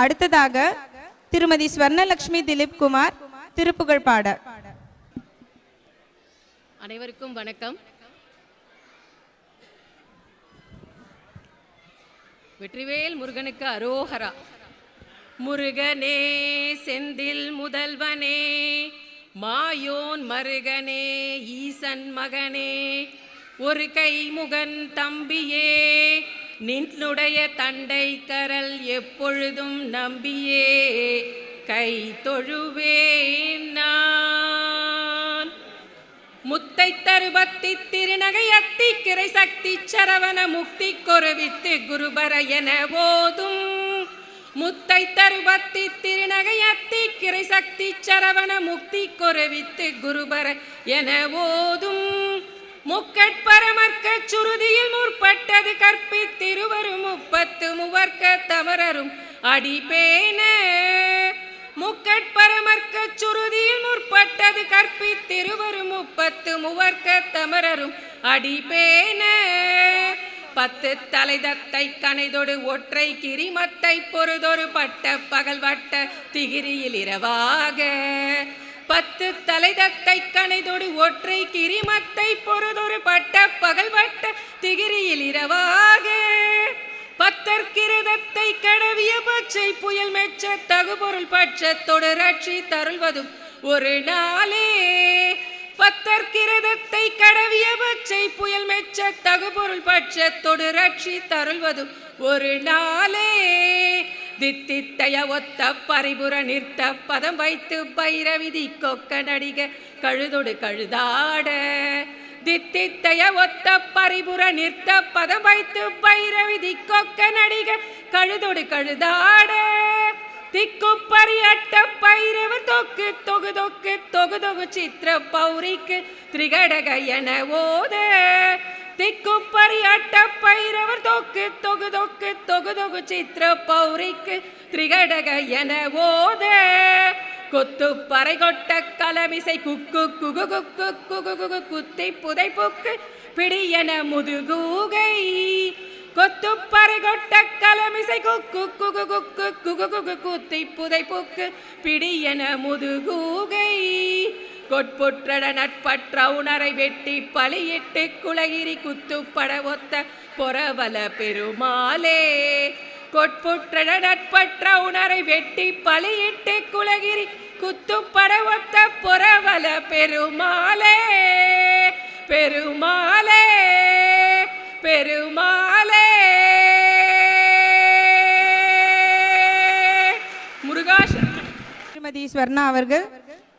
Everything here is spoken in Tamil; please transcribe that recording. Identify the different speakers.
Speaker 1: அடுத்ததாக திருமதி ஸ்வர்ணலட்சுமி திலீப் குமார் திருப்புகழ் பாட
Speaker 2: அனைவருக்கும் வணக்கம். வெற்றிவேல் முருகனுக்கு அரோகரா. முருகனே செந்தில் முதல்வனே மாயோன் மருகனே ஈசன் மகனே ஒரு கைமுகன் தம்பியே நின்னுடைய தண்டை கரல் எப்பொழுதும் நம்பியே. கை தொழுவேன் நான். முத்தை தருபத்தி திருநகையத்தி கிரை சக்தி சரவண முக்தி கொருவித்து குருபர என போதும். முத்தை தருபத்தி திருநகையத்தி கிரை சக்தி சரவண முக்தி கொருவித்து குருபர என போதும். முக்கட்பரமர்க்க சுருதியில் முற்பட்டது கற்பித்திருவரும் முப்பத்து முவர்க்க தமரரும் அடிபேன. முக்கட்பரமர்க்க சுருதியில் முற்பட்டது கற்பித்திருவரும் முப்பத்து முவர்க்க தமரரும் அடிபேன. பத்து தலைதத்தை கனைதொடு ஒற்றை கிரிமத்தை பொறுதொரு பட்ட பகல் வட்ட திகிரியில் இரவாக. பத்து தலைதக்கை கனைதொடு ஒற்றை கிரிமத்தை பொறுதொரு பட்ட பகல் பட்ட திகிரியில் இரவாக. பத்தற்கிரதத்தை கடவிய பச்சை புயல் மெச்ச தகுபொருள் பட்ச தொடராட்சி தருள்வதும் ஒரு நாளே. பத்தற்கிரதத்தை கடவிய பச்சை புயல் மெச்ச தகுபொருள் பட்ச தொடராட்சி தருள்வதும் ஒரு நாளே. தித்தித்தைய ஒத்த பரிபுர நிறுத்த பதம் வைத்து பைரவிதி கொக்க நடிக கழுதொடு கழுதாட. தித்தித்தைய ஒத்த பரிபுர நிறுத்த பதம் வைத்து பைரவிதி கொக்க நடிக கழுதொடு கழுதாட. திக்குப்பரியட்ட பைரவ தொக்கு தொகு தொக்கு தொகு தொகு சித்திர பௌரிக்கு திரிகடக என ஓத. திக்குப்பரியட்ட பைரவர் தொக்கு தொகு தொக்கு தொகு தொகு சித்திர பௌரிக்கு திரிகடக என ஓத. கொத்து பறை கொட்ட கலமிசை குக்கு குகு குக்கு குகு குகு குத்தி புதை புக்கு பிடியன முதுகூகை. கொத்துப்பறை கொட்ட கலமிசை குக்கு குகு குக்கு குகு குகு குத்தி புதை புக்கு பிடியன முதுகூகை. கொட்புற்றட நட்பற்ற உணரை வெட்டி பலியிட்டு குலகிரி குத்துப்பட ஒத்த பொறவல பெருமாளே. கொட்புற்றட நட்பற்ற உணரை வெட்டி பலியிட்டு குலகிரி குத்துப்பட ஒத்த பொறவல பெருமாளே. பெருமாளே பெருமாளே. முருகாஷ்
Speaker 1: திருமதி ஸ்வர்ணா அவர்கள்